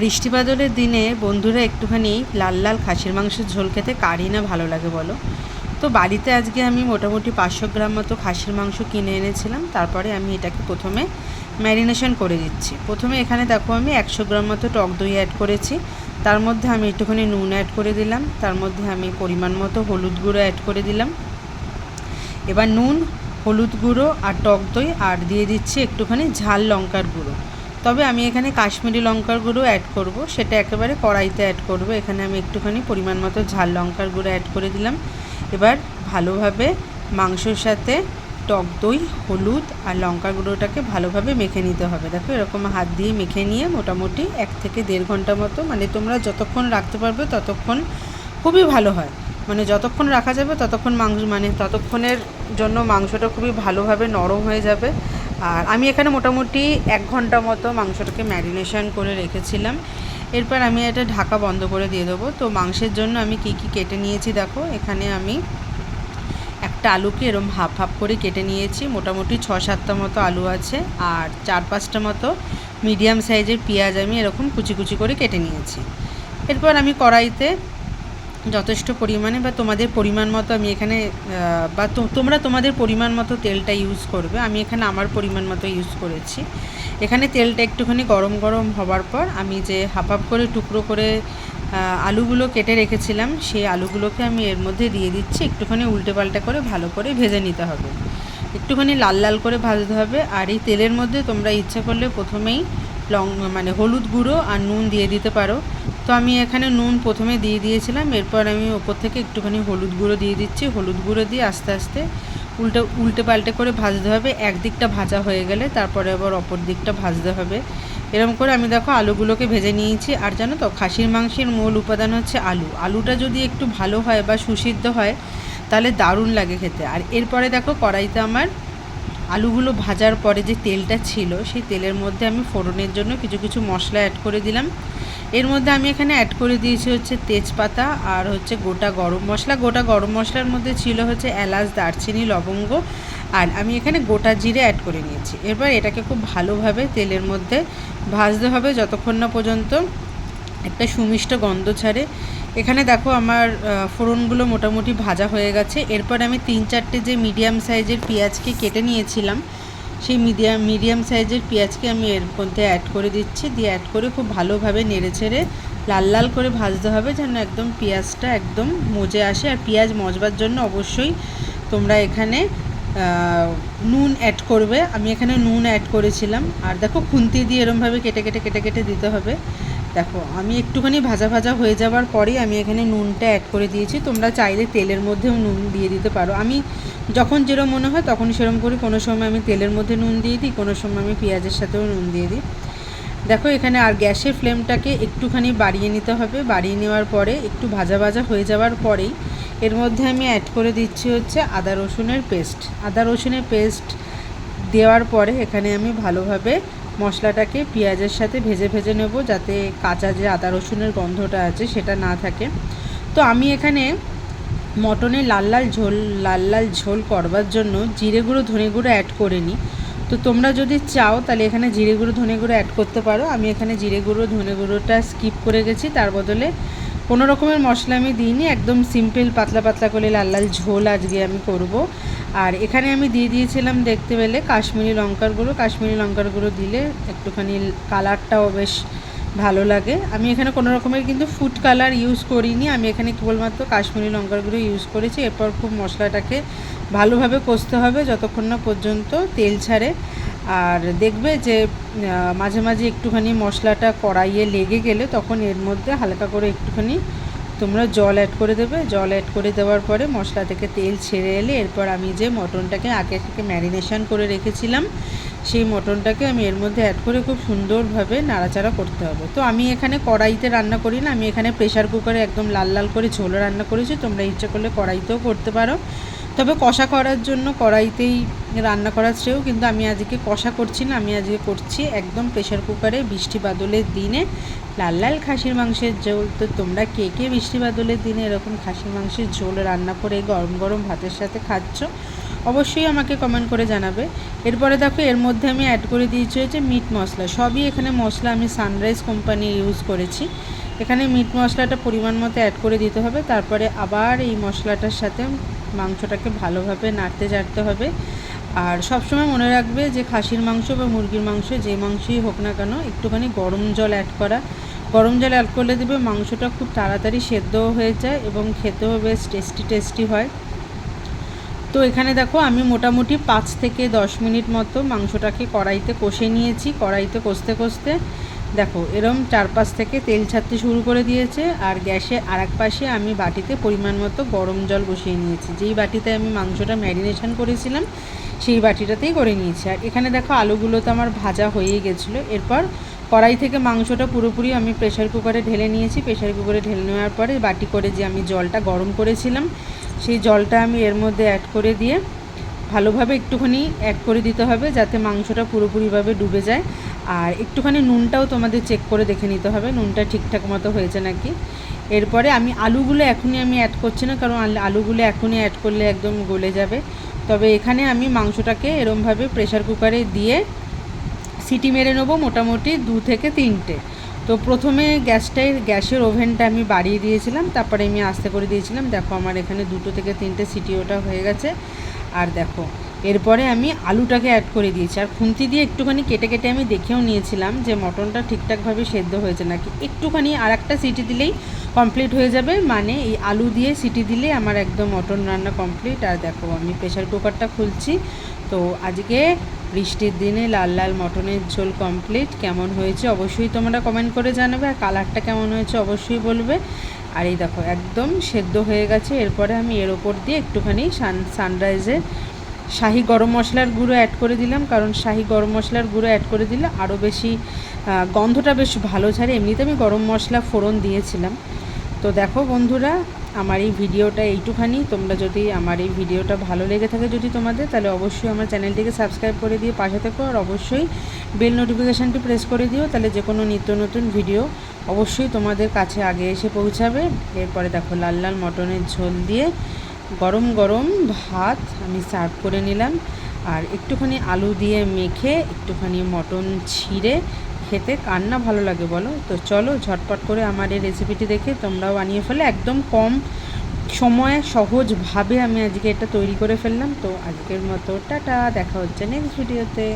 বৃষ্টি বাদলের দিনে বন্ধুরা একটুখানি লাল লাল খাসির মাংসের ঝোল খেতে কারই না ভালো লাগে বলো? তো বাড়িতে আজকে আমি মোটামুটি পাঁচশো গ্রাম মতো খাসির মাংস কিনে এনেছিলাম, তারপরে আমি এটাকে প্রথমে ম্যারিনেশন করে দিচ্ছি। প্রথমে এখানে দেখো আমি একশো গ্রাম মতো টক দই অ্যাড করেছি, তার মধ্যে আমি একটুখানি নুন অ্যাড করে দিলাম, তার মধ্যে আমি পরিমাণ মতো হলুদ গুঁড়ো অ্যাড করে দিলাম। এবার নুন, হলুদ গুঁড়ো আর টক দই আর দিয়ে দিচ্ছি একটুখানি ঝাল লঙ্কার গুঁড়ো। তবে আমি এখানে কাশ্মীরি লঙ্কার গুঁড়ো অ্যাড করব। সেটা একেবারে কড়াইতে অ্যাড করব। এখানে আমি একটুখানি পরিমাণ মতো ঝাল লঙ্কার গুঁড়ো অ্যাড করে দিলাম। এবার ভালোভাবে মাংসর সাথে টক দই, হলুদ আর লঙ্কার গুঁড়োটাকে ভালোভাবে মেখে নিতে হবে। দেখো এরকম হাত দিয়ে মেখে নিয়ে মোটামুটি এক থেকে দেড় ঘণ্টা মতো মানে তোমরা যতক্ষণ রাখতে পারবে ততক্ষণ খুবই ভালো হয়। মানে যতক্ষণ রাখা যাবে ততক্ষণ মাংস মানে ততক্ষণের জন্য মাংসটা খুবই ভালোভাবে নরম হয়ে যাবে। আর আমি এখানে মোটামুটি এক ঘণ্টা মতো মাংসটাকে ম্যারিনেশন করে রেখেছিলাম। এরপর আমি এটা ঢাকা বন্ধ করে দিয়ে দেবো। তো মাংসের জন্য আমি কি কি কেটে নিয়েছি দেখো। এখানে আমি একটা আলুকে এরম হাফ হাফ করে কেটে নিয়েছি। মোটামুটি ছ সাতটা মতো আলু আছে। আর চার পাঁচটা মতো মিডিয়াম সাইজের পেঁয়াজ আমি এরকম কুচি কুচি করে কেটে নিয়েছি। এরপর আমি কড়াইতে যথেষ্ট পরিমাণে বা তোমাদের পরিমাণ মতো আমি এখানে বা তোমরা তোমাদের পরিমাণ মতো তেলটা ইউজ করবে। আমি এখানে আমার পরিমাণ মতো ইউজ করেছি। এখানে তেলটা একটুখানি গরম গরম হবার পর আমি যে হাফ হাফ করে টুকরো করে আলুগুলো কেটে রেখেছিলাম, সেই আলুগুলোকে আমি এর মধ্যে দিয়ে দিচ্ছি। একটুখানি উল্টে পাল্টে করে ভালো করে ভেজে নিতে হবে। একটুখানি লাল লাল করে ভাজতে হবে। আর এই তেলের মধ্যে তোমরা ইচ্ছা করলে প্রথমেই লং মানে হলুদ গুঁড়ো আর নুন দিয়ে দিতে পারো। তো আমি এখানে নুন প্রথমে দিয়ে দিয়েছিলাম, এরপর আমি ওপর থেকে একটুখানি হলুদ গুঁড়ো দিয়ে দিচ্ছি। হলুদ গুঁড়ো দিয়ে আস্তে আস্তে উল্টে উল্টে পাল্টে করে ভাজতে হবে। একদিকটা ভাজা হয়ে গেলে তারপরে আবার অপর দিকটা ভাজতে হবে। এরকম করে আমি দেখো আলুগুলোকে ভেজে নিয়েছি। আর জানো তো, খাসির মাংসের মূল উপাদান হচ্ছে আলু। আলুটা যদি একটু ভালো হয় বা সুসিদ্ধ হয়, তাহলে দারুণ লাগে খেতে। আর এরপরে দেখো কড়াইতে আমার আলুগুলো ভাজার পরে যে তেলটা ছিল, সেই তেলের মধ্যে আমি ফোড়নের জন্য কিছু কিছু মশলা অ্যাড করে দিলাম। এর মধ্যে আমি এখানে অ্যাড করে দিয়েছি হচ্ছে তেজপাতা আর হচ্ছে গোটা গরম মশলা। গোটা গরম মশলার মধ্যে ছিল হচ্ছে এলাচ, দারচিনি, লবঙ্গ আর আমি এখানে গোটা জিরে অ্যাড করে নিয়েছি। এরপর এটাকে খুব ভালোভাবে তেলের মধ্যে ভাজতে হবে যতক্ষণ না পর্যন্ত একটা সুমিষ্ট গন্ধ ছাড়ে। এখানে দেখো আমার ফোড়নগুলো মোটামুটি ভাজা হয়ে গেছে। এরপর আমি তিন চারটে যে মিডিয়াম সাইজের পেঁয়াজকে কেটে নিয়েছিলাম, সেই মিডিয়াম মিডিয়াম সাইজের পেঁয়াজকে আমি এর মধ্যে অ্যাড করে দিচ্ছি। দিয়ে অ্যাড করে খুব ভালোভাবে নেড়ে ছেড়ে লাল লাল করে ভাজতে হবে যেন একদম পেঁয়াজটা একদম মজে আসে। আর পেঁয়াজ মজবার জন্য অবশ্যই তোমরা এখানে নুন অ্যাড করবে। আমি এখানে নুন অ্যাড করেছিলাম। আর দেখো খুন্তি দিয়ে এরমভাবে কেটে কেটে কেটে কেটে দিতে হবে। দেখো, আমি একটুখানি ভাজা ভাজা হয়ে যাওয়ার পরেই আমি এখানে নুনটা অ্যাড করে দিয়েছি। তোমরা চাইলে তেলের মধ্যেও নুন দিয়ে দিতে পারো। আমি যখন যেরকম মনে হয় তখন সেরকম করি। কোনো সময় আমি তেলের মধ্যে নুন দিয়ে দিই, কোনো সময় আমি পেঁয়াজের সাথেও নুন দিয়ে দিই। দেখো, এখানে আর গ্যাসের ফ্লেমটাকে একটুখানি বাড়িয়ে নিতে হবে। বাড়িয়ে নেওয়ার পরে, একটু ভাজা ভাজা হয়ে যাওয়ার পরেই এর মধ্যে আমি অ্যাড করে দিচ্ছি হচ্ছে আদা রসুনের পেস্ট আদা রসুনের পেস্ট দেওয়ার পরে এখানে আমি ভালোভাবে মশলাটাকে পেঁয়াজের সাথে ভেজে ভেজে নেব যাতে কাঁচা যে আদা রসুনের গন্ধটা আছে সেটা না থাকে। তো আমি এখানে মটনে লাল লাল ঝোল, লাল লাল ঝোল করবার জন্য জিরে গুঁড়ো, ধনে গুঁড়ো অ্যাড করে নিই। তো তোমরা যদি চাও তাহলে এখানে জিরে গুঁড়ো, ধনে গুঁড়ো অ্যাড করতে পারো। আমি এখানে জিরে গুঁড়ো, ধনে গুঁড়োটা স্কিপ করে গেছি। তার বদলে কোনো রকমের মশলা আমি দিইনি, একদম সিম্পল পাতলা পাতলা করে লাল লাল ঝোল আজকে আমি করব। আর এখানে আমি দিয়ে দিয়েছিলাম দেখতে পেলে কাশ্মীরি লঙ্কার গুঁড়ো। কাশ্মীরি লঙ্কার গুঁড়ো দিলে একটুখানি কালারটাও বেশ ভালো লাগে। আমি এখানে কোনো রকমের কিন্তু ফুড কালার ইউজ করিনি। আমি এখানে কেবলমাত্র কাশ্মীরি লঙ্কার গুঁড়ো ইউজ করেছি। এরপর খুব মশলাটাকে ভালোভাবে কষতে হবে যতক্ষণ না পর্যন্ত তেল ছাড়ে। আর দেখবে যে মাঝে মাঝে একটুখানি মশলাটা কড়াইয়ে লেগে গেলে তখন এর মধ্যে হালকা করে একটুখানি তোমরা জল অ্যাড করে দেবে। জল অ্যাড করে দেওয়ার পরে মশলা থেকে তেল ছেড়ে এলে এরপর আমি যে মটনটাকে আগে থেকে ম্যারিনেশন করে রেখেছিলাম, সেই মটনটাকে আমি এর মধ্যে অ্যাড করে খুব সুন্দরভাবে নাড়াচাড়া করতে হবে। তো আমি এখানে কড়াইতে রান্না করি না, আমি এখানে প্রেশার কুকারে একদম লাল লাল করে ঝোল রান্না করেছি, তোমরা ইচ্ছে করলে কড়াইতেও করতে পারো। তবে কষা করার জন্য কড়াইতেই রান্না করার শ্রেয়, কিন্তু আমি আজকে কষা করছি না। আমি আজকে করছি একদম প্রেশার কুকারে বৃষ্টি বাদলের দিনে লাল লাল খাসির মাংসের ঝোল। তো তোমরা কে কে বৃষ্টি বাদলের দিনে এরকম খাসির মাংসের ঝোল রান্না করে গরম গরম ভাতের সাথে খাচ্ছ, অবশ্যই আমাকে কমেন্ট করে জানাবে। এরপরে দেখো, এর মধ্যে আমি অ্যাড করে দিয়েছি হচ্ছে মিট মশলা। সবই এখানে মশলা আমি সানরাইজ কোম্পানি ইউজ করেছি। এখানে মিট মশলাটা পরিমাণ মতো অ্যাড করে দিতে হবে। তারপরে আবার এই মশলাটার সাথে মাংসটাকে ভালোভাবে নাড়তে চাড়তে হবে। আর সবসময় মনে রাখবে যে খাসির মাংস বা মুরগির মাংস যে মাংসই হোক না কেন একটুখানি গরম জল অ্যাড করা। গরম জল অ্যাড করলে দেবে মাংসটা খুব তাড়াতাড়ি সেদ্ধও হয়ে যায় এবং খেতেও বেশ টেস্টি টেস্টি হয়। তো এখানে দেখো আমি মোটামুটি পাঁচ থেকে দশ মিনিট মতো মাংসটাকে কড়াইতে কষে নিয়েছি। কড়াইতে কষতে কষতে দেখো, এরম চারপাশ থেকে তেল ছাড়তে শুরু করে দিয়েছে, আর গ্যাসে আর এক পাশে আমি বাটিতে পরিমাণ মতো গরম জল বসিয়ে নিয়েছি। যেই বাটিতে আমি মাংসটা ম্যারিনেশন করেছিলাম, সেই বাটিটাতেই করে নিয়েছি। আর এখানে দেখো, আলুগুলো তো আমার ভাজা হয়েই গেছিল। এরপর কড়াই থেকে মাংসটা পুরোপুরি আমি প্রেশার কুকারে ঢেলে নিয়েছি। প্রেশার কুকারে ঢেলে নেওয়ার পরে বাটি করে যে আমি জলটা গরম করেছিলাম, সেই জলটা আমি এর মধ্যে অ্যাড করে দিয়ে ভালোভাবে একটুখানি অ্যাড করে দিতে হবে যাতে মাংসটা পুরোপুরিভাবে ডুবে যায়। আর একটুখানি নুনটাও তোমাদের চেক করে দেখে নিতে হবে, নুনটা ঠিকঠাক মতো হয়েছে নাকি। এরপরে আমি আলুগুলো এখনই আমি অ্যাড করছি না, কারণ আলুগুলো এখনই অ্যাড করলে একদম গলে যাবে। তবে এখানে আমি মাংসটাকে এরমভাবে প্রেশার কুকারে দিয়ে সিটি মেরে নেব মোটামুটি দু থেকে তিনটে। তো প্রথমে গ্যাসটাই, গ্যাসের ওভেনটা আমি বাড়িয়ে দিয়েছিলাম, তারপরে আমি আস্তে করে দিয়েছিলাম। দেখো আমার এখানে দুটো থেকে তিনটে সিটি ওটা হয়ে গেছে। আর দেখো, এরপরে আমি আলুটাকে অ্যাড করে দিয়েছি। আর খুন্তি দিয়ে একটুখানি কেটে কেটে আমি দেখেও নিয়েছিলাম যে মটনটা ঠিকঠাকভাবে সেদ্ধ হয়েছে নাকি। একটুখানি আর একটা সিটি দিলেই কমপ্লিট হয়ে যাবে মানে এই আলু দিয়ে সিটি দিলে আমার একদম মটন রান্না কমপ্লিট আর দেখো, আমি প্রেশার কুকারটা খুলছি। তো আজকে বৃষ্টির দিনে লাল লাল মটনের ঝোল কমপ্লিট কেমন হয়েছে অবশ্যই তোমরা কমেন্ট করে জানাবে, আর কালারটা কেমন হয়েছে অবশ্যই বলবে। আর এই দেখো, একদম সেদ্ধ হয়ে গেছে। এরপরে আমি এর ওপর দিয়ে একটুখানি সান সানরাইজের শাহি গরম মশলার গুঁড়ো অ্যাড করে দিলাম। কারণ শাহি গরম মশলার গুঁড়ো অ্যাড করে দিলে আরও বেশি গন্ধটা বেশ ভালো ছাড়ে। এমনিতে আমি গরম মশলা ফোড়ন দিয়েছিলাম। তো দেখো বন্ধুরা আমার এই ভিডিওটা এইটুখানি। তোমরা যদি আমার এই ভিডিওটা ভালো লেগে থাকে যদি তোমাদের, তাহলে অবশ্যই আমার চ্যানেলটিকে সাবস্ক্রাইব করে দিয়ে পাশে থেকো আর অবশ্যই বেল নোটিফিকেশানটি প্রেস করে দিও, তাহলে যে কোনো নিত্য নতুন ভিডিও অবশ্যই তোমাদের কাছে আগে এসে পৌঁছাবে। এরপরে দেখো লাল লাল মটনের ঝোল দিয়ে গরম গরম ভাত আমি সার্ভ করে নিলাম। আর একটুখানি আলু দিয়ে মেখে একটুখানি মটন ছিঁড়ে খেতে কার না ভালো লাগে বলো? তো চলো ঝটপট করে আমার এই রেসিপিটি দেখে তোমরাও বানিয়ে ফেলে। একদম কম সময়ে সহজভাবে আমি আজকে এটা তৈরি করে ফেললাম। তো আজকের মতো টাটা, দেখা হচ্ছে নেক্সট ভিডিওতে